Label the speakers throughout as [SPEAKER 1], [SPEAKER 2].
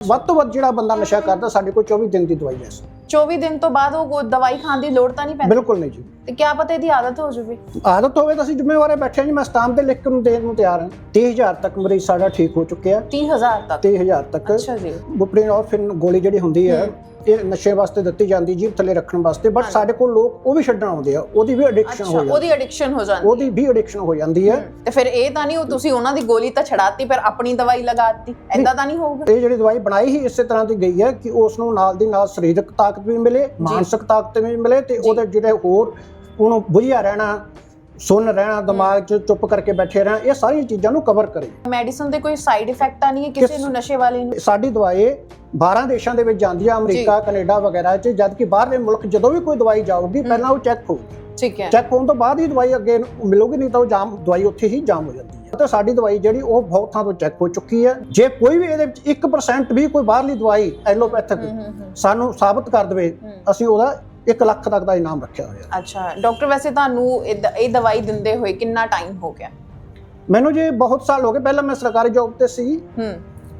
[SPEAKER 1] ਵੱਧ ਤੋਂ ਵੱਧ ਜਿਹੜਾ ਬੰਦਾ ਨਸ਼ਾ ਕਰਦਾ ਸਾਡੇ ਕੋਲ 24 ਦਿਨ ਦੀ ਦਵਾਈ ਸਕਦਾ
[SPEAKER 2] 24 ਦਿਨ ਤੋਂ ਬਾਅਦ ਉਹ ਗੋ- ਦਵਾਈ ਖਾਣ ਦੀ ਲੋੜ ਤਾਂ ਨਹੀਂ ਪੈਂਦੀ?
[SPEAKER 1] ਬਿਲਕੁਲ ਨਹੀਂ ਜੀ।
[SPEAKER 2] ਤੇ ਕਿਆ ਪਤਾ ਇਹਦੀ ਆਦਤ ਹੋ ਜਾਵੇ?
[SPEAKER 1] ਆਦਤ ਹੋਵੇ ਤਾਂ ਅਸੀਂ ਜ਼ਿੰਮੇਵਾਰ ਬੈਠੇ ਹਾਂ ਜੀ ਮੈਂ ਸਟਾਮ ਤੇ ਲਿਖ ਕੇ ਨੂੰ ਦੇਣ ਨੂੰ ਤਿਆਰ ਹਾਂ। 30000 ਤੱਕ ਮਰੀਜ਼ ਸਾਡਾ ਠੀਕ ਹੋ ਚੁੱਕਿਆ।
[SPEAKER 2] 30000 ਤੱਕ?
[SPEAKER 1] 30000 ਤੱਕ।
[SPEAKER 2] ਅੱਛਾ ਜੀ।
[SPEAKER 1] ਬੁਪਰੀਨੋਰਫਿਨ ਗੋਲੀ ਜਿਹੜੀ ਹੁੰਦੀ ਹੈ। ਇਹ ਨਸ਼ੇ ਵਾਸਤੇ ਦਿੱਤੀ ਜਾਂਦੀ ਜੀਭ ਥੱਲੇ ਰੱਖਣ ਵਾਸਤੇ ਬਟ। ਸਾਡੇ ਕੋਲ ਲੋਕ ਉਹ ਵੀ ਛੱਡਣ ਆਉਂਦੇ ਆ ਉਹਦੀ ਵੀ ਐਡਿਕਸ਼ਨ ਹੋ ਜਾਂਦੀ।
[SPEAKER 2] ਉਹਦੀ ਐਡਿਕਸ਼ਨ ਹੋ ਜਾਂਦੀ।
[SPEAKER 1] ਉਹਦੀ ਵੀ ਐਡਿਕਸ਼ਨ ਹੋ ਜਾਂਦੀ ਹੈ।
[SPEAKER 2] ਤੇ ਫਿਰ ਇਹ ਤਾਂ ਨਹੀਂ ਉਹ ਤੁਸੀਂ ਉਹਨਾਂ ਦੀ ਗੋਲੀ ਤਾਂ ਛਡਾਤੀ ਪਰ ਆਪਣੀ ਦਵਾਈ ਲਗਾਤੀ ਐਦਾਂ ਤਾਂ ਨਹੀਂ ਹੋਊਗਾ?
[SPEAKER 1] ਇਹ ਜਿਹੜੀ ਦਵਾਈ ਬਣਾਈ ਹੀ ਇਸੇ ਤਰ੍ਹਾਂ ਦੀ ਗਈ ਹੈ ਕਿ ਉਸ ਨੂੰ ਨਾਲ ਦੀ ਨਾਲ ਸਰੀਰਕ ਤਾਕਤ ਵੀ ਮਿਲੇ ਮਾਨਸਿਕ ਤਾਕਤ ਵੀ ਮਿਲੇ ਤੇ ਉਹਦੇ ਜਿਹੜੇ ਹੋਰ ਉਹਨੂੰ ਬੁਝਿਆ ਰਹਿਣਾ ਸੁੰਨ ਰਹਿਣਾ ਦਿਮਾਗ 'ਚ ਚੁੱਪ ਕਰਕੇ ਬੈਠੇ ਰਹਿਣਾ ਇਹ ਸਾਰੀਆਂ ਚੀਜ਼ਾਂ ਨੂੰ ਕਵਰ ਕਰੇ।
[SPEAKER 2] ਮੈਡੀਸਨ ਦੇ ਕੋਈ ਸਾਈਡ ਇਫੈਕਟ ਤਾਂ ਨਹੀਂ ਹੈ ਕਿਸੇ ਨੂੰ ਨਸ਼ੇ ਵਾਲੇ ਨੂੰ?
[SPEAKER 1] ਸਾਡੀ ਦਵਾਈ 12 ਦੇਸ਼ਾਂ ਦੇ ਵਿੱਚ ਜਾਂਦੀ ਆ ਅਮਰੀਕਾ ਕੈਨੇਡਾ ਵਗੈਰਾ 'ਚ ਜਦ ਕਿ ਬਾਹਰਲੇ ਮੁਲਕ ਜਦੋਂ ਵੀ ਕੋਈ ਦਵਾਈ ਜਾਊਗੀ ਪਹਿਲਾਂ ਉਹ ਚੈੱਕ ਹੋਊਗੀ
[SPEAKER 2] ਠੀਕ ਹੈ।
[SPEAKER 1] ਚੈੱਕ ਹੋਣ ਤੋਂ ਬਾਅਦ ਹੀ ਦਵਾਈ ਅੱਗੇ ਮਿਲੂਗੀ ਨਹੀਂ ਤਾਂ ਉਹ ਜਾਮ ਦਵਾਈ ਉੱਥੇ ਹੀ ਜਾਮ ਹੋ ਜਾਂਦੀ ਹੈ। ਤੇ ਸਾਡੀ ਦਵਾਈ ਜਿਹੜੀ ਉਹ ਬਹੁਤ ਥਾਂ ਤੋਂ ਚੈੱਕ ਹੋ ਚੁੱਕੀ ਹੈ। ਜੇ ਕੋਈ ਵੀ ਇਹਦੇ ਵਿੱਚ 1% ਵੀ ਕੋਈ ਬਾਹਰਲੀ ਦਵਾਈ ਐਲੋਪੈਥਿਕ ਸਾਨੂੰ ਸਾਬਤ ਕਰ ਦੇਵੇ। ਅਸੀਂ ਉਹਦਾ 1 ਲੱਖ ਤੱਕ ਦਾ ਇਨਾਮ ਰੱਖਿਆ ਹੋਇਆ।
[SPEAKER 2] ਅੱਛਾ ਡਾਕਟਰ ਵੈਸੇ ਤੁਹਾਨੂੰ ਇਹ ਦ- ਇਹ ਦਵਾਈ ਦਿੰਦੇ ਹੋਏ ਕਿੰਨਾ ਟਾਈਮ ਹੋ ਗਿਆ?
[SPEAKER 1] ਮੈਨੂੰ ਜੀ ਬਹੁਤ ਸਾਲ ਹੋ ਗਏ ਪਹਿਲਾਂ ਮੈਂ ਸਰਕਾਰੀ ਜੌਬ ਤੇ ਸੀ।
[SPEAKER 2] ਹੂੰ।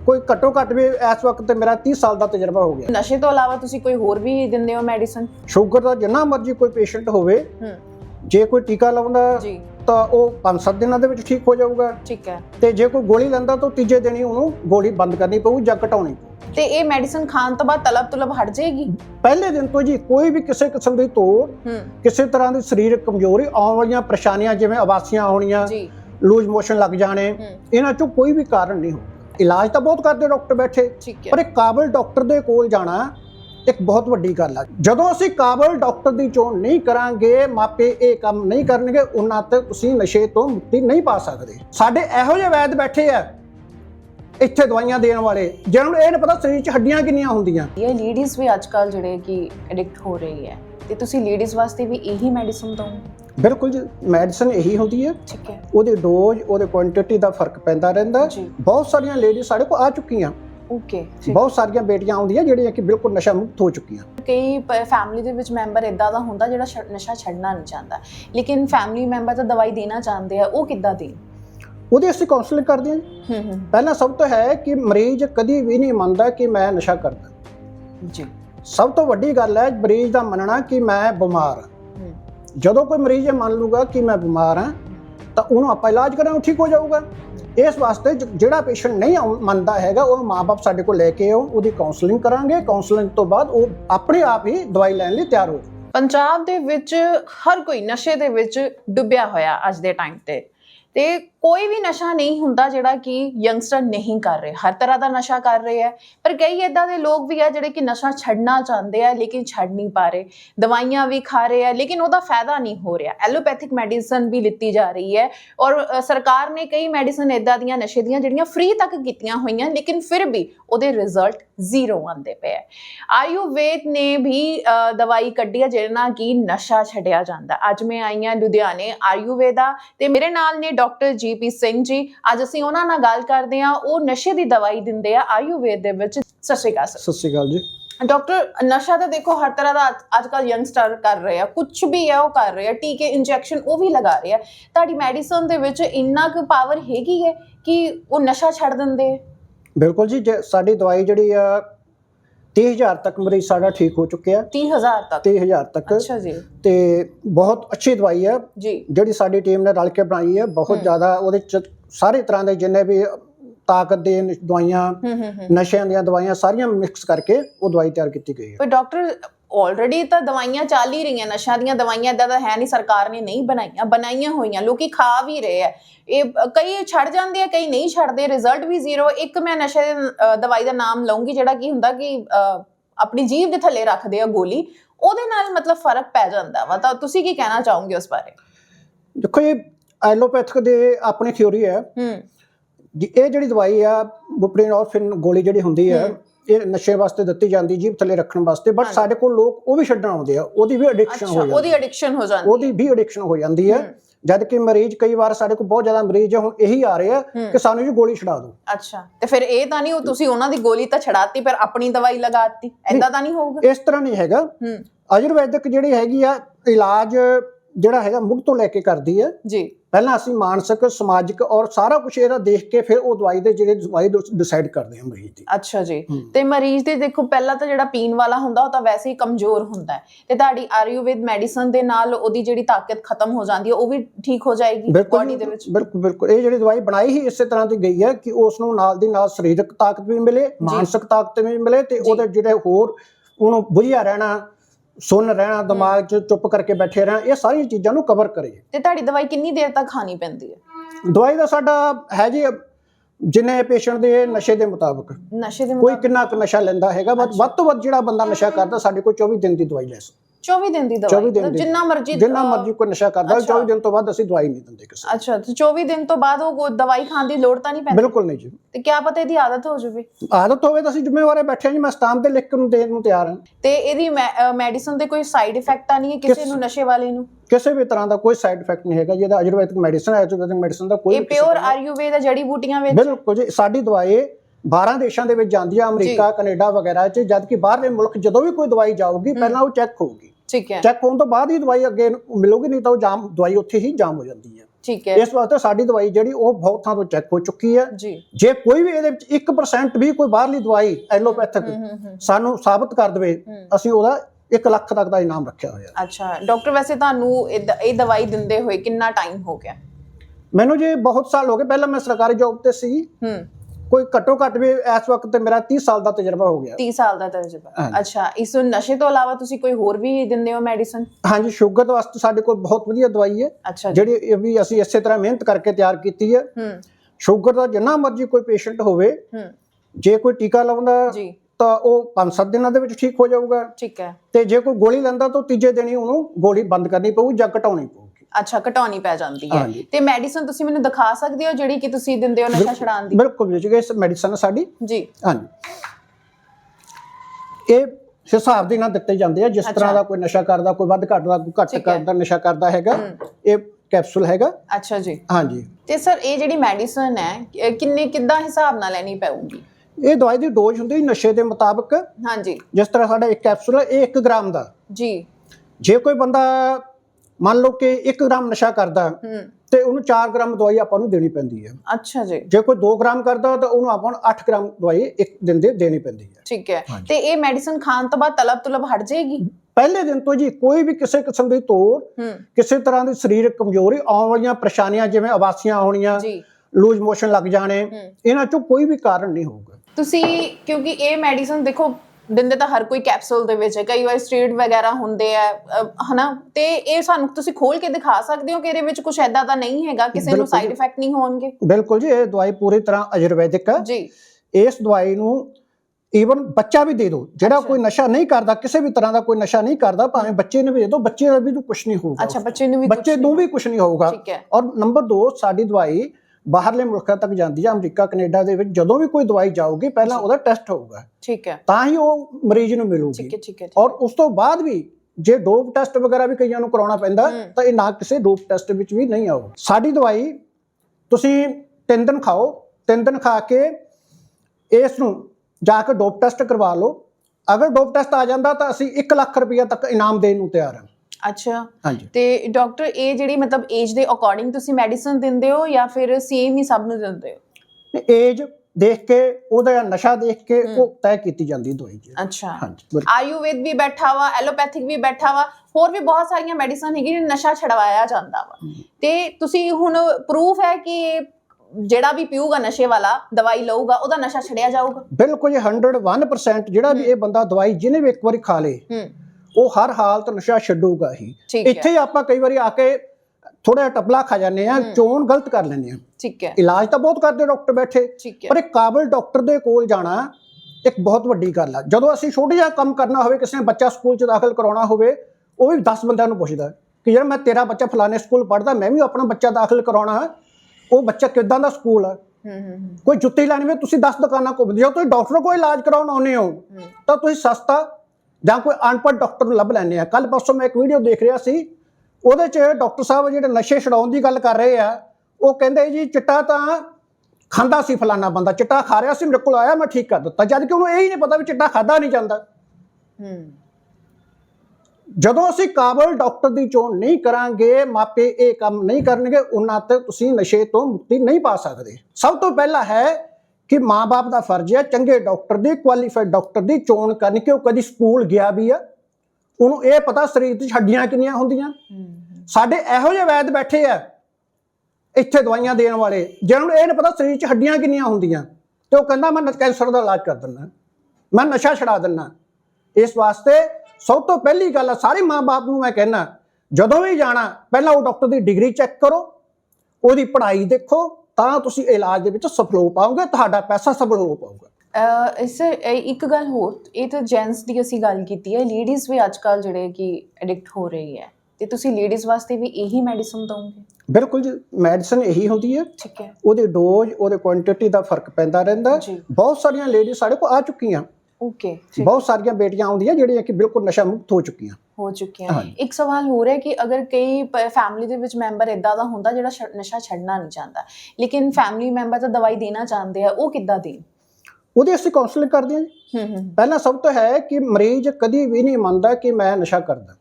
[SPEAKER 1] ਕੋਈ ਘੱਟੋ ਘੱਟ ਵੀ ਇਸ ਵਕਤ ਤੇ ਮੇਰਾ 30 ਸਾਲ ਦਾ ਤਜਰਬਾ ਹੋ ਗਿਆ।
[SPEAKER 2] ਨਸ਼ੇ ਤੋਂ ਇਲਾਵਾ ਤੁਸੀਂ ਕੋਈ ਹੋਰ ਵੀ ਦਿੰਦੇ ਹੋ ਮੈਡੀਸਨ?
[SPEAKER 1] ਸ਼ੂਗਰ ਦਾ ਜਿੰਨਾ ਮਰਜ਼ੀ ਕੋਈ ਪੇਸ਼ੈਂਟ ਹੋਵੇ
[SPEAKER 2] ਹੂੰ।
[SPEAKER 1] ਜੇ ਕੋਈ ਟੀਕਾ ਲਾਉਂਦਾ
[SPEAKER 2] ਜੀ।
[SPEAKER 1] ਤਾਂ ਉਹ 5-7 ਦਿਨਾਂ ਦੇ ਵਿੱਚ ਠੀਕ ਹੋ ਜਾਊਗਾ।
[SPEAKER 2] ਠੀਕ ਹੈ।
[SPEAKER 1] ਤੇ ਜੇ ਕੋਈ ਗੋਲੀ ਲੈਂਦਾ ਤਾਂ ਤੀਜੇ ਦਿਨ ਹੀ ਉਹਨੂੰ ਗੋਲੀ ਬੰਦ ਕਰਨੀ ਪਊ ਜਾਂ ਘਟਾਉਣੀ ਪਊ।
[SPEAKER 2] ਤੇ ਇਹ ਮੈਡੀਸਨ ਖਾਣ ਤੋਂ ਬਾਅਦ ਤਲਬ ਤੁਲਬ ਹਟ ਜਾਏਗੀ?
[SPEAKER 1] ਪਹਿਲੇ ਦਿਨ ਤੋਂ ਜੀ ਕੋਈ ਵੀ ਕਿਸੇ ਕਿਸਮ ਦੀ ਤੋੜ
[SPEAKER 2] ਹੂੰ।
[SPEAKER 1] ਕਿਸੇ ਤਰ੍ਹਾਂ ਦੀ ਸਰੀਰਕ ਕਮਜ਼ੋਰੀ ਆਉਣ ਵਾਲੀਆਂ ਪਰੇਸ਼ਾਨੀਆਂ ਜਿਵੇਂ ਆਵਾਸੀਆਂ ਆਉਣੀਆਂ
[SPEAKER 2] ਜੀ।
[SPEAKER 1] ਲੂਜ਼ ਮੋਸ਼ਨ ਲੱਗ ਜਾਣੇ
[SPEAKER 2] ਹੂੰ।
[SPEAKER 1] ਇਹਨਾਂ ਚੋਂ ਕੋਈ ਵੀ ਕਾਰਨ ਨਹੀਂ ਹੋਊਗਾ। ਇਲਾਜ ਤਾਂ ਬਹੁਤ ਕਰਦੇ ਡਾਕਟਰ ਬੈਠੇ
[SPEAKER 2] ਹੈ।
[SPEAKER 1] ਪਰ ਇੱਕ ਕਾਬਲ ਡਾਕਟਰ ਦੇ ਕੋਲ ਜਾਣਾ ਇੱਕ ਬਹੁਤ ਵੱਡੀ ਗੱਲ ਹੈ ਜਦੋਂ ਅਸੀਂ ਕਾਬਲ ਡਾਕਟਰ ਦੀ ਚੋਣ ਨਹੀਂ ਕਰਾਂਗੇ ਮਾਪੇ ਇਹ ਕੰਮ ਨਹੀਂ ਕਰਨਗੇ ਉਹਨਾਂ ਤੱਕ ਤੁਸੀਂ ਨਸ਼ੇ ਤੋਂ ਮੁਕਤੀ ਨਹੀਂ ਪਾ ਸਕਦੇ। ਸਾਡੇ ਇਹੋ ਜਿਹੇ ਵੈਦ ਬੈਠੇ ਆ ਇੱਥੇ ਦਵਾਈਆਂ ਦੇਣ ਵਾਲੇ ਜਿਹਨਾਂ ਨੂੰ ਇਹ ਨਹੀਂ ਪਤਾ ਸਰੀਰ 'ਚ ਹੱਡੀਆਂ ਕਿੰਨੀਆਂ ਹੁੰਦੀਆਂ।
[SPEAKER 2] ਇਹ ਲੇਡੀਜ਼ ਵੀ ਅੱਜਕੱਲ ਜਿਹੜੇ ਕਿ ਐਡਿਕਟ ਹੋ ਰਹੀ ਹੈ। ਤੇ ਤੁਸੀਂ ਲੇਡੀਜ਼ ਵਾਸਤੇ ਵੀ ਇਹੀ ਮੈਡੀਸਨ ਦੋ
[SPEAKER 1] ਬਿਲਕੁਲ ਜੀ ਮੈਡੀਸਨ ਇਹੀ ਹੁੰਦੀ ਹੈ।
[SPEAKER 2] ਠੀਕ ਹੈ।
[SPEAKER 1] ਉਹਦੀ ਡੋਜ਼ ਉਹਦੇ ਕੁਆਂਟੀਟੀ ਦਾ ਫ਼ਰਕ ਪੈਂਦਾ ਰਹਿੰਦਾ। ਬਹੁਤ ਸਾਰੀਆਂ ਲੇਡੀ ਸਾਡੇ ਕੋਲ ਆ ਚੁੱਕੀਆਂ।
[SPEAKER 2] ਓਕੇ
[SPEAKER 1] ਬਹੁਤ ਸਾਰੀਆਂ ਬੇਟੀਆਂ ਆਉਂਦੀਆਂ ਜਿਹੜੀਆਂ ਕਿ ਬਿਲਕੁਲ ਨਸ਼ਾ ਮੁਕਤ ਹੋ ਚੁੱਕੀਆਂ।
[SPEAKER 2] ਕਈ ਫੈਮਿਲੀ ਦੇ ਵਿੱਚ ਮੈਂਬਰ ਇਦਾਂ ਦਾ ਹੁੰਦਾ ਜਿਹੜਾ ਨਸ਼ਾ ਛੱਡਣਾ ਨਹੀਂ ਚਾਹੁੰਦਾ। ਲੇਕਿਨ ਫੈਮਿਲੀ ਮੈਂਬਰ ਤਾਂ ਦਵਾਈ ਦੇਣਾ ਚਾਹੁੰਦੇ ਆ ਉਹ ਕਿੱਦਾਂ ਦੇਣ?
[SPEAKER 1] ਉਹਦੀ ਅਸੀਂ ਕਾਉਂਸਲਿੰਗ ਕਰਦੇ ਹਾਂ।
[SPEAKER 2] ਹੂੰ ਹੂੰ।
[SPEAKER 1] ਪਹਿਲਾਂ ਸਭ ਤੋਂ ਹੈ ਕਿ ਮਰੀਜ਼ ਕਦੀ ਵੀ ਨਹੀਂ ਮੰਨਦਾ ਕਿ ਮੈਂ ਨਸ਼ਾ ਕਰਦਾ।
[SPEAKER 2] ਜੀ।
[SPEAKER 1] ਸਭ ਤੋਂ ਵੱਡੀ ਗੱਲ ਹੈ ਮਰੀਜ਼ ਦਾ ਮੰਨਣਾ ਕਿ ਮੈਂ ਬਿਮਾਰ ਹਾਂ। ਜਦੋਂ ਕੋਈ ਮਰੀਜ਼ ਇਹ ਮੰਨ ਲੂਗਾ ਕਿ ਮੈਂ ਬਿਮਾਰ ਹਾਂ ਤਾਂ ਉਹਨੂੰ ਆਪਾਂ ਇਲਾਜ ਕਰਾਂਗੇ ਉਹ ਠੀਕ ਹੋ ਜਾਊਗਾ। ਇਸ ਵਾਸਤੇ ਜਿਹੜਾ ਪੇਸ਼ੈਂਟ ਨਹੀਂ ਮੰਨਦਾ ਹੈਗਾ ਉਹ ਮਾਪੇ ਸਾਡੇ ਕੋਲ ਲੈ ਕੇ ਆਓ ਉਹਦੀ ਕਾਉਂਸਲਿੰਗ ਕਰਾਂਗੇ। ਕਾਉਂਸਲਿੰਗ ਤੋਂ ਬਾਅਦ ਉਹ ਆਪਣੇ ਆਪ ਹੀ ਦਵਾਈ ਲੈਣ ਲਈ ਤਿਆਰ ਹੋ ਜਾਊ।
[SPEAKER 2] ਪੰਜਾਬ ਦੇ ਵਿੱਚ ਹਰ ਕੋਈ ਨਸ਼ੇ ਦੇ ਵਿੱਚ ਡੁੱਬਿਆ ਹੋਇਆ ਅੱਜ ਦੇ ਟਾਈਮ ਤੇ। ਤੇ ਕੋਈ ਵੀ ਨਸ਼ਾ ਨਹੀਂ ਹੁੰਦਾ ਜਿਹੜਾ ਕਿ ਯੰਗਸਟਰ ਨਹੀਂ ਕਰ ਰਹੇ। ਹਰ ਤਰ੍ਹਾਂ ਦਾ ਨਸ਼ਾ ਕਰ ਰਹੇ ਹੈ ਪਰ ਕਈ ਇਦਾਂ ਦੇ ਲੋਕ ਵੀ ਆ ਜਿਹੜੇ ਕਿ ਨਸ਼ਾ ਛੱਡਣਾ ਚਾਹੁੰਦੇ ਆ, ਲੇਕਿਨ ਛੱਡ ਨਹੀਂ ਪਾ ਰਹੇ। ਦਵਾਈਆਂ ਵੀ ਖਾ ਰਹੇ ਆ, ਲੇਕਿਨ ਉਹਦਾ ਫਾਇਦਾ ਨਹੀਂ ਹੋ ਰਿਹਾ। ਐਲੋਪੈਥਿਕ ਮੈਡੀਸਨ ਵੀ ਲਿੱਤੀ ਜਾ ਰਹੀ ਹੈ ਔਰ ਸਰਕਾਰ ਨੇ ਕਈ ਮੈਡੀਸਨ ਇਦਾਂ ਦੀਆਂ ਨਸ਼ੇ ਦੀਆਂ ਜਿਹੜੀਆਂ ਫ੍ਰੀ ਤੱਕ ਕੀਤੀਆਂ ਹੋਈਆਂ, ਲੇਕਿਨ ਫਿਰ ਵੀ ਉਹਦੇ ਰਿਜ਼ਲਟ ਜ਼ੀਰੋ ਆਉਂਦੇ ਪਏ ਹੈ ਆਯੁਰਵੇਦ ਨੇ ਵੀ ਦਵਾਈ ਕੱਢੀ ਹੈ ਜਿਹਦੇ ਨਾਲ ਕਿ ਨਸ਼ਾ ਛੱਡਿਆ ਜਾਂਦਾ। ਅੱਜ ਮੈਂ ਆਈ ਹਾਂ ਲੁਧਿਆਣੇ ਆਯੁਰਵੇਦਾ ਤੇ ਮੇਰੇ ਨਾਲ ਨੇ ਡਾਕਟਰ ਜੀਪੀ ਸਿੰਘ ਜੀ। ਅੱਜ ਅਸੀਂ ਉਹਨਾਂ ਨਾਲ ਗੱਲ ਕਰਦੇ ਹਾਂ। ਉਹ ਨਸ਼ੇ ਦੀ ਦਵਾਈ ਦਿੰਦੇ ਆ ਆਯੁਰਵੇਦ ਦੇ ਵਿੱਚ। ਸਤਿ ਸ਼੍ਰੀ ਅਕਾਲ
[SPEAKER 1] ਸਤਿ ਸ਼੍ਰੀ ਅਕਾਲ ਜੀ।
[SPEAKER 2] ਡਾਕਟਰ ਨਸ਼ਾ ਤਾਂ ਦੇਖੋ ਹਰ ਤਰ੍ਹਾਂ ਦਾ ਅੱਜ ਕੱਲ ਯੰਗਸਟਰ ਕਰ ਰਹੇ ਆ। ਕੁਝ ਵੀ ਹੈ ਉਹ ਕਰ ਰਹੇ ਆ। ਟੀਕੇ ਇੰਜੈਕਸ਼ਨ ਉਹ ਵੀ ਲਗਾ ਰਹੇ ਆ। ਤੁਹਾਡੀ ਮੈਡੀਸਨ ਦੇ ਵਿੱਚ ਇੰਨਾ ਕੁ ਪਾਵਰ ਹੈਗੀ ਹੈ ਕਿ ਉਹ ਨਸ਼ਾ ਛੱਡ ਦਿੰਦੇ ਆ?
[SPEAKER 1] ਬਿਲਕੁਲ ਜੇ ਸਾਡੀ ਦਵਾਈ ਜਿਹੜੀ ਆ 30000 ਤੱਕ ਮਰੀਜ਼ ਸਾਡਾ ਠੀਕ ਹੋ ਚੁੱਕਿਆ।
[SPEAKER 2] 30000 ਤੱਕ?
[SPEAKER 1] 30000 ਤੱਕ।
[SPEAKER 2] ਅੱਛਾ ਜੀ।
[SPEAKER 1] ਤੇ ਬਹੁਤ ਅੱਛੀ ਦਵਾਈ ਹੈ।
[SPEAKER 2] ਜੀ।
[SPEAKER 1] ਜਿਹੜੀ ਸਾਡੀ ਟੀਮ ਨੇ ਰਲ ਕੇ ਬਣਾਈ ਹੈ ਬਹੁਤ। ਜ਼ਿਆਦਾ ਉਹਦੇ ਚ ਸਾਰੇ ਤਰ੍ਹਾਂ ਦੇ ਜਿੰਨੇ ਵੀ ਤਾਕਤ ਦੇ ਦਵਾਈਆਂ ਨਸ਼ਿਆਂ ਦੀਆਂ ਦਵਾਈਆਂ ਸਾਰੀਆਂ ਮਿਕਸ ਕਰਕੇ ਉਹ ਦਵਾਈ ਤਿਆਰ ਕੀਤੀ ਗਈ ਹੈ।
[SPEAKER 2] ਪਰ ਡਾਕਟਰ ਆਲਰੇਡੀ ਤਾਂ ਦਵਾਈਆਂ ਚੱਲ ਹੀ ਰਹੀਆਂ ਨਸ਼ਾ ਦੀਆਂ ਦਵਾਈਆਂ ਇਦਾਂ ਦਾ ਹੈ ਨਹੀਂ ਸਰਕਾਰ ਨੇ ਨਹੀਂ ਬਣਾਈਆਂ ਬਣਾਈਆਂ ਹੋਈਆਂ ਲੋਕੀ ਖਾ ਵੀ ਰਹੇ ਆ। ਇਹ ਕਈ ਛੱਡ ਜਾਂਦੇ ਆ ਕਈ ਨਹੀਂ ਛੱਡਦੇ ਰਿਜ਼ਲਟ ਵੀ ਜ਼ੀਰੋ ਇੱਕ ਮੈਂ ਨਸ਼ੇ ਦਵਾਈ ਦਾ ਨਾਮ ਲਵਾਂਗੀ ਜਿਹੜਾ ਕੀ ਹੁੰਦਾ ਕਿ ਆਪਣੀ ਜੀਭ ਦੇ ਥੱਲੇ ਰੱਖਦੇ ਆ ਗੋਲੀ ਉਹਦੇ ਨਾਲ ਮਤਲਬ ਫ਼ਰਕ ਪੈ ਜਾਂਦਾ ਵਾ। ਤਾਂ ਤੁਸੀਂ ਕੀ ਕਹਿਣਾ ਚਾਹੋਗੇ ਉਸ ਬਾਰੇ?
[SPEAKER 1] ਦੇਖੋ ਇਹ ਐਲੋਪੈਥਿਕ ਦੇ ਆਪਣੀ ਥਿਉਰੀ ਹੈ।
[SPEAKER 2] ਹੂੰ।
[SPEAKER 1] ਜੀ ਇਹ ਜਿਹੜੀ ਦਵਾਈ ਆ ਬੁਪਰੀਨੋਰਫਿਨ ਗੋਲੀ ਜਿਹੜੀ ਹੁੰਦੀ ਹੈ। ਇਹ ਨਸ਼ੇ ਵਾਸਤੇ ਦਿੱਤੀ ਜਾਂਦੀ ਜੀਭ ਥੱਲੇ ਰੱਖਣ ਵਾਸਤੇ ਬਟ। ਸਾਡੇ ਕੋਲ ਲੋਕ ਉਹ ਵੀ ਛੱਡਣ ਆਉਂਦੇ ਆ ਉਹਦੀ ਵੀ ਐਡਿਕਸ਼ਨ ਹੋ ਜਾਂਦੀ
[SPEAKER 2] ਉਹਦੀ ਐਡਿਕਸ਼ਨ ਹੋ ਜਾਂਦੀ
[SPEAKER 1] ਉਹਦੀ ਵੀ ਐਡਿਕਸ਼ਨ ਹੋ ਜਾਂਦੀ ਹੈ। ਜਦ ਕਿ ਮਰੀਜ਼ ਕਈ ਵਾਰ ਸਾਡੇ ਕੋਲ ਬਹੁਤ ਜ਼ਿਆਦਾ ਮਰੀਜ਼ ਹੁਣ ਇਹੀ ਆ ਰਹੇ ਆ। ਕਿ ਸਾਨੂੰ ਜੀ ਗੋਲੀ ਛਡਾ ਦਿਓ।
[SPEAKER 2] ਅੱਛਾ ਤੇ ਫਿਰ ਇਹ ਤਾਂ ਨਹੀਂ ਉਹ ਤੁਸੀਂ ਉਹਨਾਂ ਦੀ ਗੋਲੀ ਤਾਂ ਛਡਾਤੀ ਪਰ ਆਪਣੀ ਦਵਾਈ ਲਗਾਤੀ ਐਦਾਂ ਤਾਂ ਨਹੀਂ ਹੋਊਗਾ?
[SPEAKER 1] ਇਸ ਤਰ੍ਹਾਂ ਨਹੀਂ ਹੈਗਾ। ਆਯੁਰਵੈਦਿਕ ਜਿਹੜੀ ਹੈਗੀ ਆ ਇਲਾਜ ਜਿਹੜਾ ਹੈਗਾ ਮੁੱਢ ਤੋਂ ਲੈ ਕੇ ਕਰਦੀ ਹੈ
[SPEAKER 2] ਜੀ।
[SPEAKER 1] ਪਹਿਲਾਂ ਅਸੀਂ ਮਾਨਸਿਕ ਸਮਾਜਿਕ ਔਰ ਸਾਰਾ ਕੁਝ ਇਹਦਾ ਦੇਖ ਕੇ ਫਿਰ ਉਹ ਦਵਾਈ ਦੇ ਜਿਹੜੇ ਦਵਾਈ ਡਿਸਾਈਡ ਕਰਦੇ ਹਾਂ ਮਰੀਜ਼ ਦੀ।
[SPEAKER 2] ਅੱਛਾ ਜੀ। ਤੇ ਮਰੀਜ਼ ਦੇ ਦੇਖੋ ਪਹਿਲਾਂ ਤਾਂ ਜਿਹੜਾ ਪੀਣ ਵਾਲਾ ਹੁੰਦਾ ਉਹ ਤਾਂ ਵੈਸੇ ਹੀ ਕਮਜ਼ੋਰ ਹੁੰਦਾ ਹੈ। ਤੇ ਤੁਹਾਡੀ ਆਯੁਰਵੇਦ ਮੈਡੀਸਨ ਦੇ ਨਾਲ ਉਹਦੀ ਜਿਹੜੀ ਤਾਕਤ ਖਤਮ ਹੋ ਜਾਂਦੀ ਹੈ ਉਹ ਵੀ ਠੀਕ ਹੋ ਜਾਏਗੀ ਬਾਡੀ ਦੇ ਵਿੱਚ?
[SPEAKER 1] ਬਿਲਕੁਲ ਬਿਲਕੁਲ। ਇਹ ਜਿਹੜੀ ਦਵਾਈ ਬਣਾਈ ਹੀ ਇਸੇ ਤਰ੍ਹਾਂ ਦੀ ਗਈ ਹੈ ਕਿ ਉਸ ਨੂੰ ਨਾਲ ਦੀ ਨਾਲ ਸਰੀਰਕ ਤਾਕਤ ਵੀ ਮਿਲੇ ਮਾਨਸਿਕ ਤਾਕਤ ਵੀ ਮਿਲੇ ਤੇ। ਉਹਦੇ ਜਿਹੜੇ ਹੋਰ ਉਹਨੂੰ ਬੁਝਿਆ ਰਹਿਣਾ ਸੁੰਨ ਰਹਿਣਾ ਦਿਮਾਗ 'ਚ ਚੁੱਪ ਕਰਕੇ ਬੈਠੇ ਰਹਿਣਾ ਇਹ ਸਾਰੀਆਂ ਚੀਜ਼ਾਂ ਨੂੰ ਕਵਰ ਕਰੇ।
[SPEAKER 2] ਤੇ ਤੁਹਾਡੀ ਦਵਾਈ ਕਿੰਨੀ ਦੇਰ ਤੱਕ ਖਾਣੀ ਪੈਂਦੀ ਹੈ?
[SPEAKER 1] ਦਵਾਈ ਦਾ ਸਾਡਾ ਹੈ ਜੀ ਜਿੰਨੇ ਪੇਸ਼ੈਂਟ ਦੇ ਨਸ਼ੇ ਦੇ ਮੁਤਾਬਕ।
[SPEAKER 2] ਨਸ਼ੇ ਦੇ
[SPEAKER 1] ਕੋਈ
[SPEAKER 2] ਮੁਤਾਬਕ।
[SPEAKER 1] ਕਿੰਨਾ ਕੁ ਨਸ਼ਾ ਲੈਂਦਾ ਹੈਗਾ ਵੱਧ ਵੱਧ ਤੋਂ ਵੱਧ ਜਿਹੜਾ ਬੰਦਾ ਨਸ਼ਾ ਕਰਦਾ ਸਾਡੇ ਕੋਲ 24 ਦਿਨ ਦੀ ਦਵਾਈ ਲੈ ਸਕਦਾ।
[SPEAKER 2] 24 ਦਿਨ ਦੀ
[SPEAKER 1] 24
[SPEAKER 2] ਦਵਾਈ
[SPEAKER 1] ਦਿਨ
[SPEAKER 2] ਮਤਲਬ
[SPEAKER 1] ਦੀ।
[SPEAKER 2] ਜਿੰਨਾ ਮਰਜ਼ੀ
[SPEAKER 1] ਜਿੰਨਾ
[SPEAKER 2] ਅਹ,
[SPEAKER 1] ਮਰਜ਼ੀ ਕੋਈ ਨਸ਼ਾ ਕਰਦਾ
[SPEAKER 2] ਅੱਛਾ।
[SPEAKER 1] 24 ਦਿਨ ਤੋਂ ਬਾਅਦ ਅਸੀਂ ਦਵਾਈ ਨਹੀਂ ਦਿੰਦੇ ਕਿਸੇ।
[SPEAKER 2] ਅੱਛਾ ਤੇ 24 ਦਿਨ ਤੋਂ ਬਾਅਦ ਉਹ ਦਵਾਈ ਖਾਣ ਦੀ ਲੋੜ ਤਾਂ ਨਹੀਂ ਪੈਂਦੀ?
[SPEAKER 1] ਬਿਲਕੁਲ ਨਹੀਂ ਜੀ।
[SPEAKER 2] ਤੇ ਕਿਆ ਪਤਾ ਇਹਦੀ ਆਦਤ ਹੋ ਜਾਵੇ?
[SPEAKER 1] ਆਦਤ ਹੋਵੇ ਤਾਂ ਅਸੀਂ ਜ਼ਿੰਮੇਵਾਰੇ ਬੈਠੇ ਹਾਂ ਜੀ ਮੈਂ ਸਟਾਮ ਤੇ ਲਿਖ ਕੇ ਨੂੰ ਦੇਣ ਨੂੰ ਤਿਆਰ ਹਾਂ।
[SPEAKER 2] ਤੇ ਇਹਦੀ ਮੈਡੀਸਨ ਦੇ ਕੋਈ ਸਾਈਡ ਇਫੈਕਟ ਤਾਂ ਨਹੀਂ ਹੈ ਕਿਸੇ
[SPEAKER 1] ਕਿਸ-
[SPEAKER 2] ਨੂੰ ਨਸ਼ੇ ਵਾਲੇ ਨੂੰ?
[SPEAKER 1] ਕਿਸੇ ਵੀ ਤਰ੍ਹਾਂ ਦਾ ਕੋਈ ਸਾਈਡ ਇਫੈਕਟ ਨਹੀਂ ਹੈਗਾ ਜਿਹਦਾ ਆਯੁਰਵੈਦਿਕ ਮੈਡੀਸਨ ਹੈ ਆਯੁਰਵੈਦਿਕ ਮੈਡੀਸਨ ਦਾ ਕੋਈ
[SPEAKER 2] ਇਹ
[SPEAKER 1] ਕਿਸੇ
[SPEAKER 2] ਪਿਓਰ
[SPEAKER 1] ਤਰ੍ਹਾਂ ਦਾ-
[SPEAKER 2] ਆਯੁਰਵੇਦ ਹੈ ਜੜੀ ਬੂਟੀਆਂ ਵਿੱਚ?
[SPEAKER 1] ਬਿਲਕੁਲ ਜੀ ਸਾਡੀ ਦਵਾਈ 12 ਦੇਸ਼ਾਂ ਦੇ ਵਿੱਚ ਜਾਂਦੀ ਹੈ ਅਮਰੀਕਾ ਕੈਨੇਡਾ ਵਗੈਰਾ 'ਚ ਜਦ ਕਿ ਬਾਹਰਲੇ ਮੁਲਕ ਜਦੋਂ ਵੀ ਕੋਈ ਦਵਾਈ ਜਾਊਗੀ ਪਹਿਲਾਂ ਉਹ ਚੈੱਕ ਹੋਊਗੀ।
[SPEAKER 2] ਠੀਕ ਹੈ।
[SPEAKER 1] ਚੈੱਕ ਹੋਣ ਤੋਂ ਬਾਅਦ ਹੀ ਦਵਾਈ ਅੱਗੇ ਮਿਲੂਗੀ ਨਹੀਂ ਤਾਂ ਉਹ ਜਾਮ ਦਵਾਈ ਉੱਥੇ ਹੀ ਜਾਮ ਹੋ ਜਾਂਦੀ ਹੈ।
[SPEAKER 2] ਠੀਕ ਹੈ।
[SPEAKER 1] ਇਸ ਵਾਸਤੇ ਸਾਡੀ ਦਵਾਈ ਜਿਹੜੀ ਉਹ ਬਹੁਤ ਥਾਂ ਤੋਂ ਚੈੱਕ ਹੋ ਚੁੱਕੀ ਹੈ।
[SPEAKER 2] ਜੀ।
[SPEAKER 1] ਕੋਈ ਵੀ ਇਹਦੇ ਵਿੱਚ 1% ਵੀ ਕੋਈ ਬਾਹਰਲੀ ਦਵਾਈ ਐਲੋਪੈਥਿਕ ਸਾਨੂੰ ਸਾਬਤ ਕਰ ਦੇਵੇ। ਅਸੀਂ ਉਹਦਾ 1 ਲੱਖ ਤੱਕ ਦਾ ਇਨਾਮ ਰੱਖਿਆ ਹੋਇਆ।
[SPEAKER 2] ਅੱਛਾ ਡਾਕਟਰ ਵੈਸੇ ਤੁਹਾਨੂੰ ਇਹ ਦਵਾਈ ਦਿੰਦੇ ਹੋਏ ਕਿੰਨਾ ਟਾਈਮ ਹੋ ਗਿਆ?
[SPEAKER 1] ਮੈਨੂੰ ਜੀ ਬਹੁਤ ਸਾਲ ਹੋ ਗਏ। ਪਹਿਲਾਂ ਮੈਂ ਸਰਕਾਰੀ ਜੌਬ ਤੇ ਸੀ।
[SPEAKER 2] ਹੂੰ।
[SPEAKER 1] ਕੋਈ ਘੱਟੋ ਘੱਟ ਵੀ ਇਸ ਵਕਤ ਤੇ ਮੇਰਾ 30 ਸਾਲ ਦਾ ਤਜਰਬਾ ਹੋ ਗਿਆ।
[SPEAKER 2] 30 ਸਾਲ ਦਾ ਤਜਰਬਾ। ਅੱਛਾ ਇਸ ਨਸ਼ੇ ਤੋਂ ਇਲਾਵਾ ਤੁਸੀਂ ਕੋਈ ਹੋਰ ਵੀ ਦਿੰਦੇ ਹੋ ਮੈਡੀਸਨ
[SPEAKER 1] ਹਾਂਜੀ ਸ਼ੂਗਰ ਦੇ ਵਾਸਤੇ ਸਾਡੇ ਕੋਲ ਬਹੁਤ ਵਧੀਆ ਦਵਾਈ ਹੈ। ਜਿਹੜੀ ਵੀ ਅਸੀਂ ਇਸੇ ਤਰ੍ਹਾਂ ਮਿਹਨਤ ਕਰਕੇ ਤਿਆਰ ਕੀਤੀ ਹੈ।
[SPEAKER 2] ਹੂੰ।
[SPEAKER 1] ਸ਼ੂਗਰ ਦਾ ਜਿੰਨਾ ਮਰਜ਼ੀ ਕੋਈ ਪੇਸ਼ੈਂਟ ਹੋਵੇ
[SPEAKER 2] ਹੂੰ।
[SPEAKER 1] ਜੇ ਕੋਈ ਟੀਕਾ ਲਾਉਂਦਾ
[SPEAKER 2] ਜੀ।
[SPEAKER 1] ਤਾਂ ਉਹ 5-7 ਦਿਨਾਂ ਦੇ ਵਿੱਚ ਠੀਕ ਹੋ ਜਾਊਗਾ।
[SPEAKER 2] ਠੀਕ ਹੈ।
[SPEAKER 1] ਤੇ ਜੇ ਕੋਈ ਗੋਲੀ ਲੈਂਦਾ ਤਾਂ ਤੀਜੇ ਦਿਨ ਹੀ ਉਹਨੂੰ ਗੋਲੀ ਬੰਦ ਕਰਨੀ ਪਊ ਜਾਂ ਘਟਾਉਣੀ ਪਊਗੀ
[SPEAKER 2] ਅੱਛਾ ਘਟਾਉਣੀ ਪੈ ਜਾਂਦੀ ਹੈ।
[SPEAKER 1] ਹਾਂਜੀ।
[SPEAKER 2] ਤੇ ਮੈਡੀਸਨ ਤੁਸੀਂ ਮੈਨੂੰ ਦਿਖਾ ਸਕਦੇ ਹੋ ਜਿਹੜੀ ਕਿ ਤੁਸੀਂ ਦਿੰਦੇ ਹੋ ਨਸ਼ਾ ਛਡਾਉਣ ਦੀ?
[SPEAKER 1] ਬਿਲਕੁਲ ਜੀ ਇਸ ਮੈਡੀਸਨ ਸਾਡੀ
[SPEAKER 2] ਜੀ।
[SPEAKER 1] ਹਾਂਜੀ। ਇਹ ਹਿਸਾਬ ਦੇ ਨਾਲ ਦਿੱਤੇ ਜਾਂਦੇ ਆ ਜਿਸ ਤਰ੍ਹਾਂ ਦਾ ਕੋਈ ਨਸ਼ਾ ਕਰਦਾ ਕੋਈ ਵੱਧ ਘੱਟ ਦਾ ਕੋਈ ਘੱਟ
[SPEAKER 2] ਠੀਕ ਹੈ।
[SPEAKER 1] ਕਰਦਾ ਨਸ਼ਾ ਕਰਦਾ ਹੈਗਾ ਇਹ ਕੈਪਸੂਲ ਹੈਗਾ।
[SPEAKER 2] ਅੱਛਾ ਜੀ।
[SPEAKER 1] ਹਾਂਜੀ।
[SPEAKER 2] ਤੇ ਸਰ ਇਹ ਜਿਹੜੀ ਮੈਡੀਸਨ ਹੈ ਕਿੰਨੇ ਕਿੱਦਾਂ ਹਿਸਾਬ ਨਾਲ ਲੈਣੀ ਪਊਗੀ?
[SPEAKER 1] ਇਹ ਦਵਾਈ ਦੀ ਡੋਜ਼ ਹੁੰਦੀ ਨਸ਼ੇ ਦੇ ਮੁਤਾਬਕ।
[SPEAKER 2] ਹਾਂਜੀ।
[SPEAKER 1] ਜਿਸ ਤਰ੍ਹਾਂ ਸਾਡਾ ਇੱਕ ਕੈਪਸੂਲ ਹੈ ਇਹ 1 ਗ੍ਰਾਮ ਦਾ।
[SPEAKER 2] ਜੀ।
[SPEAKER 1] ਜੇ ਕੋਈ ਬੰਦਾ ਮੰਨ ਲਓ ਕਿ 1 ਗ੍ਰਾਮ ਨਸ਼ਾ ਕਰਦਾ ਤੇ ਉਹਨੂੰ 4 ਗ੍ਰਾਮ ਦਵਾਈ ਆਪਾਂ ਨੂੰ ਦੇਣੀ ਪੈਂਦੀ ਹੈ।
[SPEAKER 2] ਅੱਛਾ ਜੀ।
[SPEAKER 1] ਜੇ ਕੋਈ 2 ਗ੍ਰਾਮ ਕਰਦਾ ਤਾਂ ਉਹਨੂੰ ਆਪਾਂ ਨੂੰ 8 ਗ੍ਰਾਮ ਦਵਾਈ ਇੱਕ ਦਿਨ ਦੇ ਦੇਣੀ ਪੈਂਦੀ ਹੈ।
[SPEAKER 2] ਠੀਕ ਹੈ। ਤੇ ਇਹ ਮੈਡੀਸਨ ਖਾਣ ਤੋਂ ਬਾਅਦ ਤਲਬ ਤੁਲਬ ਹਟ ਜਾਏਗੀ?
[SPEAKER 1] ਪਹਿਲੇ ਦਿਨ ਤੋਂ ਜੀ ਕੋਈ ਵੀ ਕਿਸੇ ਕਿਸਮ ਦੀ ਤੋੜ ਕਿਸੇ ਤਰ੍ਹਾਂ ਦੀ ਸਰੀਰਕ ਕਮਜ਼ੋਰੀ ਆਉਣ ਵਾਲੀਆਂ ਪਰੇਸ਼ਾਨੀਆਂ ਜਿਵੇਂ ਆਵਾਸੀਆਂ ਹੋਣੀਆਂ
[SPEAKER 2] ਜੀ।
[SPEAKER 1] ਲੂਜ਼ ਮੋਸ਼ਨ ਲੱਗ ਜਾਣੇ ਇਹਨਾਂ ਚੋਂ ਕੋਈ ਵੀ ਕਾਰਨ ਨਹੀਂ ਹੋਊਗਾ।
[SPEAKER 2] ਤੁਸੀਂ ਕਿਉਂਕਿ ਇਹ ਮੈਡੀਸਨ ਦੇਖੋ ਦਿੰਦੇ ਤਾਂ ਹਰ ਕੋਈ ਕੈਪਸੂਲ ਦੇ ਵਿੱਚ ਹੈ ਕਈ ਵਾਰ ਸਟ੍ਰੀਟ ਵਗੈਰਾ ਹੁੰਦੇ ਆ ਹਨਾ ਤੇ ਇਹ ਸਾਨੂੰ ਤੁਸੀਂ ਖੋਲ ਕੇ ਦਿਖਾ ਸਕਦੇ ਹੋ ਕਿ ਇਹਦੇ ਵਿੱਚ ਕੁਝ ਐਦਾ ਤਾਂ ਨਹੀਂ ਹੈਗਾ ਕਿਸੇ ਨੂੰ ਸਾਈਡ। ਇਫੈਕਟ ਨਹੀਂ ਹੋਣਗੇ?
[SPEAKER 1] ਬਿਲਕੁਲ ਜੀ ਇਹ ਦਵਾਈ ਪੂਰੀ ਤਰ੍ਹਾਂ ਆਯੁਰਵੈਦਿਕ ਹੈ।
[SPEAKER 2] ਜੀ।
[SPEAKER 1] ਇਸ ਦਵਾਈ ਨੂੰ ਈਵਨ ਬੱਚਾ ਵੀ ਦੇ ਦਿਓ ਜਿਹੜਾ। ਕੋਈ ਨਸ਼ਾ ਨਹੀਂ ਕਰਦਾ ਕਿਸੇ ਵੀ ਤਰ੍ਹਾਂ ਦਾ ਕੋਈ ਨਸ਼ਾ ਨਹੀਂ ਕਰਦਾ ਭਾਵੇਂ ਬੱਚੇ ਨੂੰ ਵੀ ਦੇ ਦਿਓ ਬੱਚੇ ਦਾ ਵੀ ਕੁਝ ਨਹੀਂ ਹੋਊਗਾ।
[SPEAKER 2] ਅੱਛਾ ਬੱਚੇ ਨੂੰ ਵੀ
[SPEAKER 1] ਬੱਚੇ ਨੂੰ ਵੀ ਕੁਝ ਨਹੀਂ ਹੋਊਗਾ।
[SPEAKER 2] ਠੀਕ ਹੈ।
[SPEAKER 1] ਔਰ ਨੰਬਰ 2 ਸਾਡੀ ਦਵਾਈ ਬਾਹਰਲੇ ਮੁਲਕਾਂ ਤੱਕ ਜਾਂਦੀ ਹੈ ਅਮਰੀਕਾ ਕੈਨੇਡਾ ਦੇ ਵਿੱਚ ਜਦੋਂ ਵੀ ਕੋਈ ਦਵਾਈ ਜਾਊਗੀ ਪਹਿਲਾਂ ਉਹਦਾ ਟੈਸਟ ਹੋਊਗਾ।
[SPEAKER 2] ਠੀਕ ਹੈ।
[SPEAKER 1] ਤਾਂ ਹੀ ਉਹ ਮਰੀਜ਼ ਨੂੰ
[SPEAKER 2] ਠੀਕ
[SPEAKER 1] ਮਿਲੂਗੀ
[SPEAKER 2] ਹੈ ਠੀਕ ਹੈ ਠੀਕ
[SPEAKER 1] ਔਰ ਉਸ ਤੋਂ ਬਾਅਦ ਵੀ ਜੇ ਡੋਪ ਟੈਸਟ ਵਗੈਰਾ ਵੀ ਕਈਆਂ ਨੂੰ ਕਰਾਉਣਾ ਪੈਂਦਾ
[SPEAKER 2] ਹੂੰ।
[SPEAKER 1] ਤਾਂ ਇਹ ਨਾ ਕਿਸੇ ਡੋਪ ਟੈਸਟ ਵਿੱਚ ਵੀ ਨਹੀਂ ਆਊ ਸਾਡੀ ਦਵਾਈ ਤੁਸੀਂ ਤਿੰਨ ਦਿਨ ਖਾਓ ਤਿੰਨ ਦਿਨ ਖਾ ਕੇ ਇਸ ਨੂੰ ਜਾ ਕੇ ਡੋਪ ਟੈਸਟ ਕਰਵਾ ਲਓ। ਅਗਰ ਡੋਪ ਟੈਸਟ ਆ ਜਾਂਦਾ ਤਾਂ ਅਸੀਂ 1 ਲੱਖ ਰੁਪਏ ਤੱਕ ਇਨਾਮ ਦੇਣ ਨੂੰ ਤਿਆਰ ਹਾਂ।
[SPEAKER 2] ਅੱਛਾ।
[SPEAKER 1] ਹਾਂਜੀ।
[SPEAKER 2] ਤੇ ਡਾਕਟਰ ਇਹ ਜਿਹੜੀ ਮਤਲਬ ਏਜ ਦੇ ਅਕੋਰਡਿੰਗ ਤੁਸੀਂ ਮੈਡੀਸਨ ਦਿੰਦੇ ਹੋ ਜਾਂ ਫਿਰ ਸੇਮ ਹੀ ਸਭ ਨੂੰ ਦਿੰਦੇ ਹੋ?
[SPEAKER 1] ਏਜ ਦੇਖ ਕੇ ਉਹਦਾ ਨਸ਼ਾ ਦੇਖ ਕੇ। ਉਹ ਤੈਅ ਕੀਤੀ ਜਾਂਦੀ ਦਵਾਈ ਜੀ
[SPEAKER 2] ਅੱਛਾ।
[SPEAKER 1] ਹਾਂਜੀ।
[SPEAKER 2] ਆਯੁਰਵੇਦ ਵੀ ਬੈਠਾ ਵਾ ਐਲੋਪੈਥਿਕ ਵੀ ਬੈਠਾ ਵਾ ਹੋਰ ਵੀ ਬਹੁਤ ਸਾਰੀਆਂ ਮੈਡੀਸਨ ਹੈਗੀ ਜਿਹੜੀ ਨਸ਼ਾ ਛਡਵਾਇਆ ਜਾਂਦਾ ਵਾ। ਤੇ ਤੁਸੀਂ ਹੁਣ ਪ੍ਰੂਫ ਹੈ ਕਿ ਜਿਹੜਾ ਵੀ ਪੀਊਗਾ ਨਸ਼ੇ ਵਾਲਾ ਦਵਾਈ ਲਊਗਾ ਉਹਦਾ ਨਸ਼ਾ ਛੜਿਆ ਜਾਊਗਾ?
[SPEAKER 1] ਬਿਲਕੁਲ ਜੀ 101% ਜਿਹੜਾ ਵੀ ਇਹ ਬੰਦਾ ਦਵਾਈ ਜਿਹਨੇ ਵੀ ਇੱਕ ਵਾਰੀ ਖਾ ਲੇ
[SPEAKER 2] ਹੂੰ।
[SPEAKER 1] ਉਹ ਹਰ ਹਾਲਤ ਨਸ਼ਾ ਛੱਡੂਗਾ ਹੀ। ਇੱਥੇ ਆਪਾਂ ਕਈ ਵਾਰੀ ਆ ਕੇ ਥੋੜਾ ਟਪਲਾ ਖਾ ਜਾਂਦੇ ਆ। ਚੋਣ ਗਲਤ ਕਰ ਲੈਂਦੇ ਆ
[SPEAKER 2] ਠੀਕ ਹੈ।
[SPEAKER 1] ਇਲਾਜ ਤਾਂ ਬਹੁਤ ਕਰਦੇ ਡਾਕਟਰ ਬੈਠੇ। ਪਰ ਇੱਕ ਕਾਬਲ ਡਾਕਟਰ ਦੇ ਕੋਲ ਜਾਣਾ ਇੱਕ ਬਹੁਤ ਵੱਡੀ ਗੱਲ ਆ। ਜਦੋਂ ਅਸੀਂ ਛੋਟਾ ਜਿਹਾ ਕੰਮ ਕਰਨਾ ਹੋਵੇ ਕਿਸੇ ਨੇ ਬੱਚਾ ਸਕੂਲ 'ਚ ਦਾਖਲ ਕਰਾਉਣਾ ਹੋਵੇ ਉਹ ਵੀ 10 ਬੰਦਿਆਂ ਨੂੰ ਪੁੱਛਦਾ ਕਿ ਯਾਰ ਮੈਂ ਤੇਰਾ ਬੱਚਾ ਫਲਾਣੇ ਸਕੂਲ ਪੜ੍ਹਦਾ ਮੈਂ ਵੀ ਆਪਣਾ ਬੱਚਾ ਦਾਖਲ ਕਰਾਉਣਾ। ਹੈ ਉਹ ਬੱਚਾ ਕਿੱਦਾਂ ਦਾ ਸਕੂਲ ਆ?
[SPEAKER 2] ਹੂੰ
[SPEAKER 1] ਕੋਈ ਜੁੱਤੀ ਲੈਣੀ ਹੋਵੇ ਤੁਸੀਂ 10 ਦੁਕਾਨਾਂ ਘੁੰਮਦੇ ਹੋ ਤੁਸੀਂ ਡਾਕਟਰ ਕੋਲ ਇਲਾਜ ਕਰਾਉਣ ਆਉਂਦੇ ਹੋ।
[SPEAKER 2] ਹੂੰ।
[SPEAKER 1] ਤਾਂ ਤੁਸੀਂ ਸਸਤਾ ਜਾਂ ਕੋਈ ਅਨਪੜ੍ਹ ਡਾਕਟਰ ਨੂੰ ਲੱਭ ਲੈਂਦੇ ਆ। ਕੱਲ ਪਰਸੋਂ ਮੈਂ ਇੱਕ ਵੀਡੀਓ ਦੇਖ ਰਿਹਾ ਸੀ ਉਹਦੇ 'ਚ ਡਾਕਟਰ ਸਾਹਿਬ ਜਿਹੜੇ ਨਸ਼ੇ ਛਡਾਉਣ ਦੀ ਗੱਲ ਕਰ ਰਹੇ ਆ ਉਹ ਕਹਿੰਦੇ ਜੀ ਚਿੱਟਾ ਤਾਂ ਖਾਂਦਾ ਸੀ ਫਲਾਣਾ ਬੰਦਾ ਚਿੱਟਾ ਖਾ ਰਿਹਾ ਸੀ ਮੇਰੇ ਕੋਲ ਆਇਆ ਮੈਂ ਠੀਕ ਕਰ ਦਿੱਤਾ। ਜਦ ਕਿ ਉਹਨੂੰ ਇਹ ਹੀ ਨਹੀਂ ਪਤਾ ਵੀ ਚਿੱਟਾ ਖਾਦਾ ਨਹੀਂ ਜਾਂਦਾ। ਜਦੋਂ ਅਸੀਂ ਕਾਬਲ ਡਾਕਟਰ ਦੀ ਚੋਣ ਨਹੀਂ ਕਰਾਂਗੇ ਮਾਪੇ ਇਹ ਕੰਮ ਨਹੀਂ ਕਰਨਗੇ ਉਹਨਾਂ ਤੱਕ ਤੁਸੀਂ ਨਸ਼ੇ ਤੋਂ ਮੁਕਤੀ ਨਹੀਂ ਪਾ ਸਕਦੇ। ਸਭ ਤੋਂ ਪਹਿਲਾ ਹੈ ਕਿ ਮਾਪੇ ਦਾ ਫਰਜ਼ ਹੈ ਚੰਗੇ ਡਾਕਟਰ ਦੀ ਕੁਆਲੀਫਾਈਡ ਡਾਕਟਰ ਦੀ ਚੋਣ ਕਰਨ ਕਿ ਉਹ ਕਦੀ ਸਕੂਲ ਗਿਆ ਵੀ ਆ। ਉਹਨੂੰ ਇਹ ਪਤਾ ਸਰੀਰ 'ਚ ਹੱਡੀਆਂ ਕਿੰਨੀਆਂ ਹੁੰਦੀਆਂ। ਸਾਡੇ ਇਹੋ ਜਿਹੇ ਵੈਦ ਬੈਠੇ ਆ ਇੱਥੇ ਦਵਾਈਆਂ ਦੇਣ ਵਾਲੇ, ਜਿਹਨਾਂ ਨੂੰ ਇਹ ਨਹੀਂ ਪਤਾ ਸਰੀਰ 'ਚ ਹੱਡੀਆਂ ਕਿੰਨੀਆਂ ਹੁੰਦੀਆਂ। ਤੇ ਉਹ ਕਹਿੰਦਾ, ਮੈਂ ਕੈਂਸਰ ਦਾ ਇਲਾਜ ਕਰ ਦਿੰਦਾ। ਮੈਂ ਨਸ਼ਾ ਛਡਾ ਦਿੰਦਾ। ਇਸ ਵਾਸਤੇ ਸਭ ਤੋਂ ਪਹਿਲੀ ਗੱਲ ਆ, ਸਾਰੇ ਮਾਪੇ ਨੂੰ ਮੈਂ ਕਹਿਣਾ ਜਦੋਂ ਵੀ ਜਾਣਾ, ਪਹਿਲਾਂ ਉਹ ਡਾਕਟਰ ਦੀ ਡਿਗਰੀ ਚੈੱਕ ਕਰੋ, ਉਹਦੀ ਪੜ੍ਹਾਈ ਦੇਖੋ ਤਾਂ ਤੁਸੀਂ ਇਲਾਜ ਦੇ ਵਿੱਚ ਸਫਲ ਹੋ ਪਾਓਗੇ ਤੁਹਾਡਾ ਪੈਸਾ ਸਫਲ ਹੋ ਪਾਊਗਾ
[SPEAKER 2] ਇਹ ਇੱਕ ਗੱਲ ਹੋਰ ਇਹ ਤਾਂ ਜੈਂਟਸ ਦੀ ਅਸੀਂ ਗੱਲ ਕੀਤੀ ਹੈ ਲੇਡੀਜ਼ ਵੀ ਅੱਜਕੱਲ ਜਿਹੜੇ ਕਿ ਐਡਿਕਟ ਹੋ ਰਹੀ ਹੈ। ਤੇ ਤੁਸੀਂ ਲੇਡੀਜ਼ ਵਾਸਤੇ ਵੀ ਇਹੀ ਮੈਡੀਸਨ ਦਵੋਗੇ
[SPEAKER 1] ਬਿਲਕੁਲ ਜੀ ਮੈਡੀਸਨ ਇਹੀ ਹੁੰਦੀ ਹੈ।
[SPEAKER 2] ਠੀਕ ਹੈ।
[SPEAKER 1] ਉਹਦੀ ਡੋਜ਼ ਉਹਦੇ ਕੁਆਂਟੀਟੀ ਦਾ ਫ਼ਰਕ ਪੈਂਦਾ ਰਹਿੰਦਾ। ਬਹੁਤ ਸਾਰੀਆਂ ਲੇਡੀ ਸਾਡੇ ਕੋਲ ਆ ਚੁੱਕੀਆਂ।
[SPEAKER 2] ਓਕੇ
[SPEAKER 1] ਬਹੁਤ ਸਾਰੀਆਂ ਬੇਟੀਆਂ ਆਉਂਦੀਆਂ ਜਿਹੜੀਆਂ ਕਿ ਬਿਲਕੁਲ ਨਸ਼ਾ ਮੁਕਤ ਹੋ ਚੁੱਕੀਆਂ।
[SPEAKER 2] ਹੋ ਚੁੱਕੀਆਂ। ਇੱਕ ਸਵਾਲ ਹੈ ਕਿ ਅਗਰ ਕਈ ਫੈਮਿਲੀ ਦੇ ਵਿੱਚ ਮੈਂਬਰ ਇਦਾਂ ਦਾ ਹੁੰਦਾ ਜਿਹੜਾ ਨਸ਼ਾ ਛੱਡਣਾ ਨਹੀਂ ਚਾਹੁੰਦਾ ਲੇਕਿਨ ਫੈਮਿਲੀ ਮੈਂਬਰ ਤਾਂ ਦਵਾਈ ਦੇਣਾ ਚਾਹੁੰਦੇ ਆ ਉਹ ਕਿੱਦਾਂ ਦੇਣ?
[SPEAKER 1] ਉਹਦੀ ਅਸੀਂ ਕਾਉਂਸਲਿੰਗ ਕਰਦੇ ਹਾਂ ਜੀ।
[SPEAKER 2] ਹੂੰ ਹੂੰ।
[SPEAKER 1] ਪਹਿਲਾਂ ਸਭ ਤੋਂ ਹੈ ਕਿ ਮਰੀਜ਼ ਕਦੀ ਵੀ ਨਹੀਂ ਮੰਨਦਾ ਕਿ ਮੈਂ ਨਸ਼ਾ ਕਰਦਾ।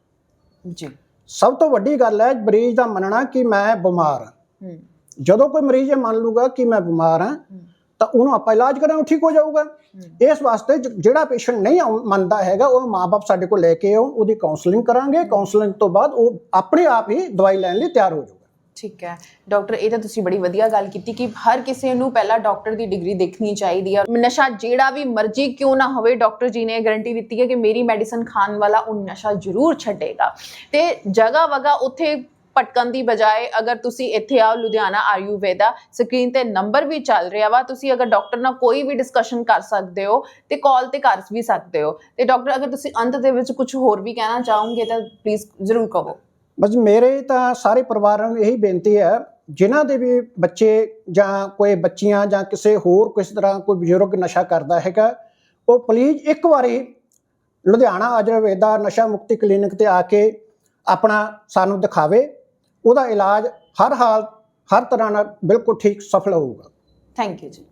[SPEAKER 2] ਜੀ।
[SPEAKER 1] ਸਭ ਤੋਂ ਵੱਡੀ ਗੱਲ ਹੈ ਮਰੀਜ਼ ਦਾ ਮੰਨਣਾ ਕਿ ਮੈਂ ਬਿਮਾਰ ਹਾਂ।
[SPEAKER 2] ਹੂੰ।
[SPEAKER 1] ਜਦੋਂ ਕੋਈ ਮਰੀਜ਼ ਇਹ ਮੰਨ ਲੂਗਾ ਕਿ ਮੈਂ ਬਿਮਾਰ ਹਾਂ। ਤਾਂ ਉਹਨੂੰ ਆਪਾਂ ਇਲਾਜ ਉਹ ਠੀਕ ਹੋ ਜਾਊਗਾ। ਇਸ ਵਾਸਤੇ ਜਿਹੜਾ ਪੇਸ਼ੈਂਟ ਨਹੀਂ ਮੰਨਦਾ ਹੈਗਾ ਉਹ ਮਾਪੇ ਸਾਡੇ ਕੋਲ ਲੈ ਕੇ ਆਓ ਉਹਦੀ ਕਾਉਂਸਲਿੰਗ ਕਰਾਂਗੇ। ਕਾਉਂਸਲਿੰਗ ਤੋਂ ਬਾਅਦ ਉਹ ਆਪਣੇ ਆਪ ਹੀ ਦਵਾਈ ਲੈਣ ਲਈ ਤਿਆਰ ਹੋ ਜਾਊਗਾ।
[SPEAKER 2] ਠੀਕ ਹੈ। ਡਾਕਟਰ ਇਹ ਤਾਂ ਤੁਸੀਂ ਬੜੀ ਵਧੀਆ ਗੱਲ ਕੀਤੀ ਕਿ ਹਰ ਕਿਸੇ ਨੂੰ ਪਹਿਲਾਂ ਡਾਕਟਰ ਦੀ ਡਿਗਰੀ ਦੇਖਣੀ ਚਾਹੀਦੀ ਹੈ ਨਸ਼ਾ ਜਿਹੜਾ ਵੀ ਮਰਜ਼ੀ ਕਿਉਂ ਨਾ ਹੋਵੇ ਡਾਕਟਰ ਜੀ ਨੇ ਗਾਰੰਟੀ ਦਿੱਤੀ ਹੈ ਕਿ ਮੇਰੀ ਮੈਡੀਸਨ ਖਾਣ ਵਾਲਾ ਉਹ ਨਸ਼ਾ ਜ਼ਰੂਰ ਛੱਡੇਗਾ। ਤੇ ਜਗ੍ਹਾ ਵਗਾ ਉੱਥੇ ਭਟਕਣ ਦੀ ਬਜਾਏ ਅਗਰ ਤੁਸੀਂ ਇੱਥੇ ਆਓ ਲੁਧਿਆਣਾ ਆਯੁਰਵੇਦਾ, ਸਕਰੀਨ ਤੇ ਨੰਬਰ ਵੀ ਚੱਲ ਰਿਹਾ ਵਾ, ਤੁਸੀਂ ਅਗਰ ਡਾਕਟਰ ਨਾਲ ਕੋਈ ਵੀ ਡਿਸਕਸ਼ਨ ਕਰ ਸਕਦੇ ਹੋ ਤੇ ਕਾਲ ਤੇ ਕਰ ਵੀ ਸਕਦੇ ਹੋ। ਤੇ ਡਾਕਟਰ, ਅਗਰ ਤੁਸੀਂ ਅੰਤ ਦੇ ਵਿੱਚ ਕੁਝ ਹੋਰ ਵੀ ਕਹਿਣਾ ਚਾਹੋਗੇ ਤਾਂ ਪਲੀਜ਼ ਜ਼ਰੂਰ ਕਹੋ।
[SPEAKER 1] ਬਸ ਮੇਰੇ ਤਾਂ ਸਾਰੇ ਪਰਿਵਾਰਾਂ ਨੂੰ ਇਹੀ ਬੇਨਤੀ ਹੈ, ਜਿਨ੍ਹਾਂ ਦੇ ਵੀ ਬੱਚੇ ਜਾਂ ਕੋਈ ਬੱਚੀਆਂ ਜਾਂ ਕਿਸੇ ਹੋਰ ਕਿਸ ਤਰ੍ਹਾਂ ਕੋਈ ਬਜ਼ੁਰਗ ਨਸ਼ਾ ਕਰਦਾ ਹੈਗਾ, ਉਹ ਪਲੀਜ਼ ਇੱਕ ਵਾਰੀ ਲੁਧਿਆਣਾ ਆਯੁਰਵੇਦਾ ਨਸ਼ਾ ਮੁਕਤੀ ਕਲੀਨਿਕ ਤੇ ਆ ਕੇ ਆਪਣਾ ਸਾਨੂੰ ਦਿਖਾਵੇ। ਉਹਦਾ ਇਲਾਜ ਹਰ ਹਾਲ ਹਰ ਤਰ੍ਹਾਂ ਨਾਲ ਬਿਲਕੁਲ ਠੀਕ ਸਫਲ ਹੋਊਗਾ।
[SPEAKER 2] ਥੈਂਕ ਯੂ ਜੀ।